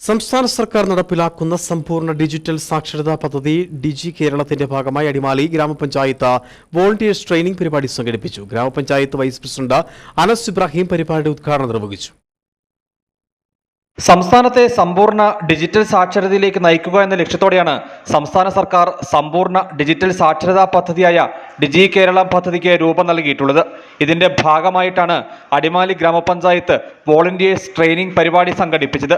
സംസ്ഥാന സർക്കാർ നടപ്പിലാക്കുന്ന സമ്പൂർണ ഡിജിറ്റൽ സാക്ഷരതാ പദ്ധതി ഡിജി കേരളത്തിന്റെ ഭാഗമായി അടിമാലി ഗ്രാമപഞ്ചായത്ത് വോളണ്ടിയേഴ്സ് ട്രെയിനിംഗ് പരിപാടി സംഘടിപ്പിച്ചു. ഗ്രാമപഞ്ചായത്ത് വൈസ് പ്രസിഡന്റ് അനസ് ഇബ്രാഹിം പരിപാടിയുടെ ഉദ്ഘാടനം നിർവഹിച്ചു. സംസ്ഥാനത്തെ സമ്പൂർണ ഡിജിറ്റൽ സാക്ഷരതയിലേക്ക് നയിക്കുക എന്ന ലക്ഷ്യത്തോടെയാണ് സംസ്ഥാന സർക്കാർ സമ്പൂർണ ഡിജിറ്റൽ സാക്ഷരതാ പദ്ധതിയായ ഡിജി കേരളം പദ്ധതിക്ക് രൂപം നൽകിയിട്ടുള്ളത്. ഇതിന്റെ ഭാഗമായിട്ടാണ് അടിമാലി ഗ്രാമപഞ്ചായത്ത് വോളണ്ടിയേഴ്സ് ട്രെയിനിംഗ് പരിപാടി സംഘടിപ്പിച്ചത്.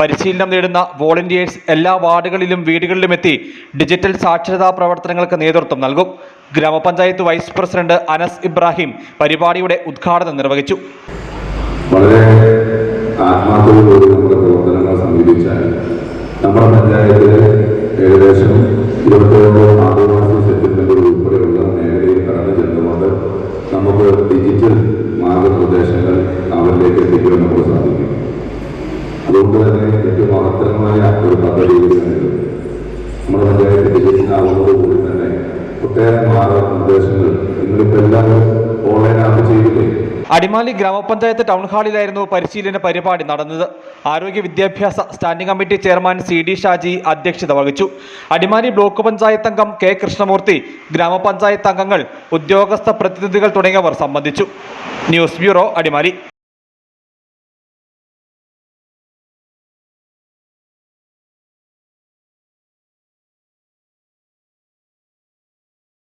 പരിശീലനം നേടുന്ന വോളണ്ടിയേഴ്സ് എല്ലാ വാർഡുകളിലും വീടുകളിലും എത്തി ഡിജിറ്റൽ സാക്ഷരതാ പ്രവർത്തനങ്ങൾക്ക് നേതൃത്വം നൽകും. ഗ്രാമപഞ്ചായത്ത് വൈസ് പ്രസിഡന്റ് അനസ് ഇബ്രാഹിം പരിപാടിയുടെ ഉദ്ഘാടനം നിർവഹിച്ചു. വളരെ നമ്മുടെ സമീപിച്ചാൽ നമ്മുടെ പഞ്ചായത്തിൽ ഏകദേശം ഇരുപത്തേഴോ ആദിവാസി സെറ്റിൽമെന്റുകൾ ഉൾപ്പെടെയുള്ള മേഖലയിൽ കടന്നു ചെന്നുകൊണ്ട് നമുക്ക് ഡിജിറ്റൽ മാർഗനിർദ്ദേശങ്ങൾ അവരിലേക്ക് എത്തിക്കാൻ നമുക്ക് സാധിക്കും. അതുകൊണ്ട് തന്നെ ഏറ്റവും മഹത്തരമായ ഒരു പദ്ധതി നമ്മുടെ പഞ്ചായത്ത് ഡിജിറ്റൽ ആവുന്നതോടുകൂടി തന്നെ ഒട്ടേറെ മാർഗനിർദ്ദേശങ്ങൾ നിങ്ങളിപ്പോൾ എല്ലാവരും ഓൺലൈൻ ആപ്പ് ചെയ്തില്ലേ അടിമാലി ഗ്രാമപഞ്ചായത്ത് ടൗൺ ഹാളിലായിരുന്നു പരിശീലന പരിപാടി നടന്നത്. ആരോഗ്യ വിദ്യാഭ്യാസ standing committee chairman C D Shaji അധ്യക്ഷത വഹിച്ചു. അടിമാലി ബ്ലോക്ക് പഞ്ചായത്ത് അംഗം കെ കൃഷ്ണമൂർത്തി ഗ്രാമപഞ്ചായത്ത് അംഗങ്ങൾ ഉദ്യോഗസ്ഥ പ്രതിനിധികൾ തുടങ്ങിയവർ സംബന്ധിച്ചു. News bureau Adimali.